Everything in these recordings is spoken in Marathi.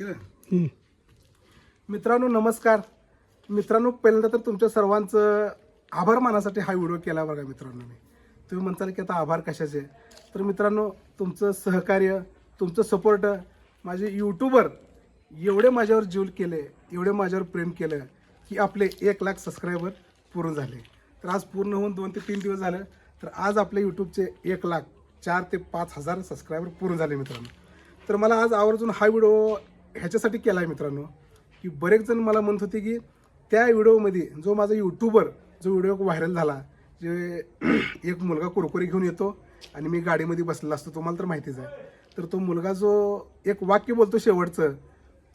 केलं? मित्रांनो नमस्कार. मित्रांनो पहिल्यांदा तर तुमच्या सर्वांचं आभार मानासाठी हा व्हिडिओ केला बघा मित्रांनो मी. तुम्ही म्हणताल की आता आभार कशाचे? तर मित्रांनो तुमचं सहकार्य तुमचं सपोर्ट माझे यूट्यूबर एवढे माझ्यावर जीव केले एवढे माझ्यावर प्रेम केलं की आपले एक लाख सबस्क्रायबर पूर्ण झाले. तर आज पूर्ण होऊन दोन ते तीन दिवस झालं तर आज आपल्या यूट्यूबचे एक लाख चार ते पाच हजार सबस्क्रायबर पूर्ण झाले मित्रांनो. तर मला आज आवर्जून हा व्हिडिओ ह्याच्यासाठी केला आहे मित्रांनो की बरेच जण मला म्हणत होते की त्या व्हिडिओमध्ये जो माझा यूट्यूबर जो व्हिडिओ व्हायरल झाला जे एक मुलगा कुरकुरी घेऊन येतो आणि मी गाडीमध्ये बसलेला असतो तुम्हाला तर माहितीच आहे. तर तो मुलगा जो एक वाक्य बोलतो शेवटचं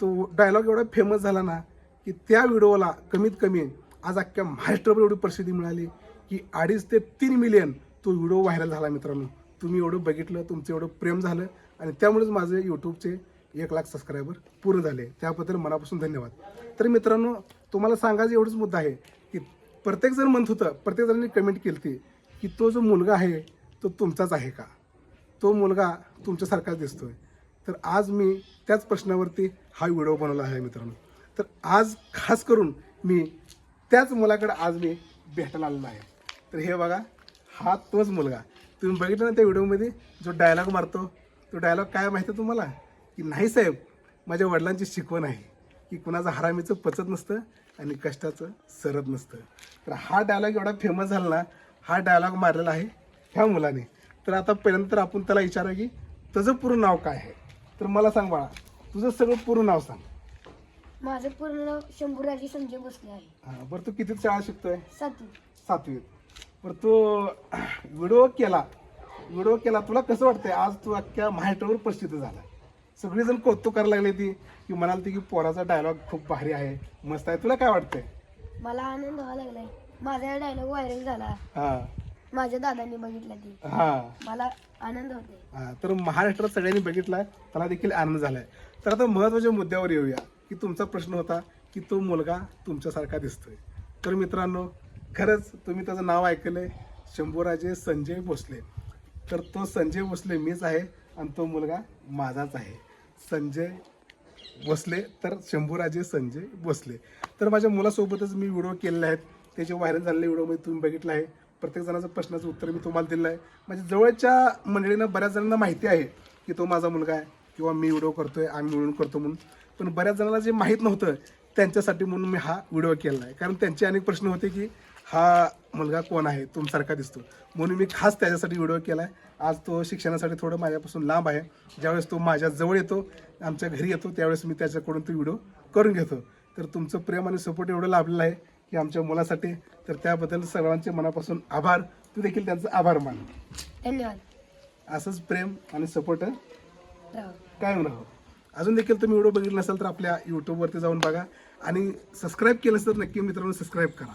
तो डायलॉग एवढा फेमस झाला ना की त्या व्हिडिओला कमीत कमी आज अख्ख्या महाराष्ट्रभर एवढी प्रसिद्धी मिळाली की अडीच ते तीन मिलियन तो व्हिडिओ व्हायरल झाला मित्रांनो. तुम्ही एवढं बघितलं तुमचं एवढं प्रेम झालं आणि त्यामुळेच माझे यूट्यूबचे एक लाख सबस्क्रायबर पूर्ण झाले. त्याबद्दल मनापासून धन्यवाद. तर मित्रांनो तुम्हाला सांगायचं एवढंच मुद्दा आहे की प्रत्येकजण म्हणत होतं प्रत्येक जणांनी कमेंट केली होती की तो जो मुलगा आहे तो तुमचाच आहे का? तो मुलगा तुमच्यासारखाच दिसतो आहे तर आज मी त्याच प्रश्नावरती हा व्हिडिओ बनवला आहे मित्रांनो. तर आज खास करून मी त्याच मुलाकडे आज मी भेटायला आलेलो आहे. तर हे बघा हा तोच मुलगा. तुम्ही बघितलं ना त्या व्हिडिओमध्ये जो डायलॉग मारतो? तो डायलॉग काय माहिती आहे तुम्हाला? की नाही साहेब माझ्या वडिलांची शिकवण आहे की कुणाचं हरामीचं पचत नसतं आणि कष्टाचं सरत नसतं. तर हा डायलॉग एवढा फेमस झाला ना हा डायलॉग मारलेला आहे ह्या मुलाने. तर आता पहिल्यांदा तर आपण त्याला विचारा की तुझं पूर्ण नाव काय आहे? तर मला सांग बाळा तुझं सगळं पूर्ण नाव सांग. माझं पूर्ण नाव शंभूराजी संजय भोसले आहे. हां बरं तू किती शाळा शिकतोय? सातवी. सातवीत. बरं तू व्हिडिओ केला. व्हिडिओ केला. तुला कसं वाटतंय? आज तू अख्ख्या महाराष्ट्रावर प्रसिद्ध झाला. सगळेजण कौतुक करायला लागले ती की म्हणाल ती की पोराचा डायलॉग खूप भारी आहे. मस्त आहे. तुला काय वाटतंय? मला आनंद व्हायला लागलाय. माझा डायलॉग व्हायरल झाला. हां. माझ्या दादांनी बघितला ती. हां. मला आनंद होते हा, तर महाराष्ट्रात सगळ्यांनी बघितलाय त्याला देखील आनंद झालाय. तर आता महत्त्वाच्या मुद्द्यावर येऊया की तुमचा प्रश्न होता की तो मुलगा तुमच्यासारखा दिसतोय. तर मित्रांनो खरंच तुम्ही त्याचं नाव ऐकलंय शंभूराजे संजय भोसले. तर तो संजय भोसले मीच आहे आणि तो मुलगा माझाच आहे. संजय बसले तर शंभूराजे संजय बसले तर माझ्या मुलासोबतच मी व्हिडिओ केलेले आहेत. त्याचे व्हायरल झालेले व्हिडिओमध्ये तुम्ही बघितलं आहे. प्रत्येक जणाचं प्रश्नाचं उत्तर मी तुम्हाला दिलं आहे. म्हणजे जवळच्या मंडळीनं बऱ्याच जणांना माहिती आहे की तो माझा मुलगा आहे किंवा मी व्हिडिओ आहे आम्ही मिळून करतो म्हणून. पण बऱ्याच जणांना जे माहीत नव्हतं त्यांच्यासाठी म्हणून मी हा व्हिडिओ केला आहे. कारण त्यांचे अनेक प्रश्न होते की हा मुलगा कोण आहे? तुमच्यासारखा दिसतो. म्हणून मी खास त्याच्यासाठी व्हिडिओ केला आहे आज तो शिक्षणासाठी थोडं माझ्यापासून लांब आहे. ज्यावेळेस तो माझ्या जवळ येतो आमच्या घरी येतो त्यावेळेस मी त्याच्याकडून तो व्हिडिओ करून घेतो. तर तुमचं प्रेम आणि सपोर्ट एवढं लाभलेलं आहे की आमच्या मुलासाठी. तर त्याबद्दल सर्वांचे मनापासून आभार. तू देखील त्यांचा आभार मान. धन्यवाद. असंच प्रेम आणि सपोर्ट कायम राहो अजून देखील तुम्ही व्हिडिओ बघितला नसाल तर आपल्या यूट्यूबवरती जाऊन बघा. आणि सबस्क्राईब केलं असेल तर नक्की मित्रांनो सबस्क्राईब करा.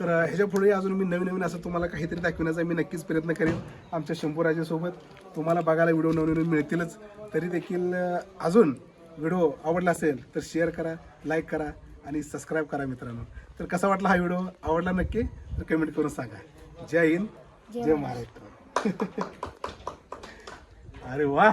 तर ह्याच्या पुढे अजून मी नवीन नवीन असं तुम्हाला काहीतरी दाखवण्याचा मी नक्कीच प्रयत्न करेन आमच्या शंभूराजेसोबत. तुम्हाला बघायला व्हिडिओ नवीन मिळतीलच. तरी देखील अजून व्हिडिओ आवडला असेल तर शेअर करा लाईक करा आणि सबस्क्राईब करा मित्रांनो. तर कसा वाटला हा व्हिडिओ? आवडला नक्की? तर कमेंट करून सांगा. जय हिंद जय जय महाराष्ट्र. अरे वा!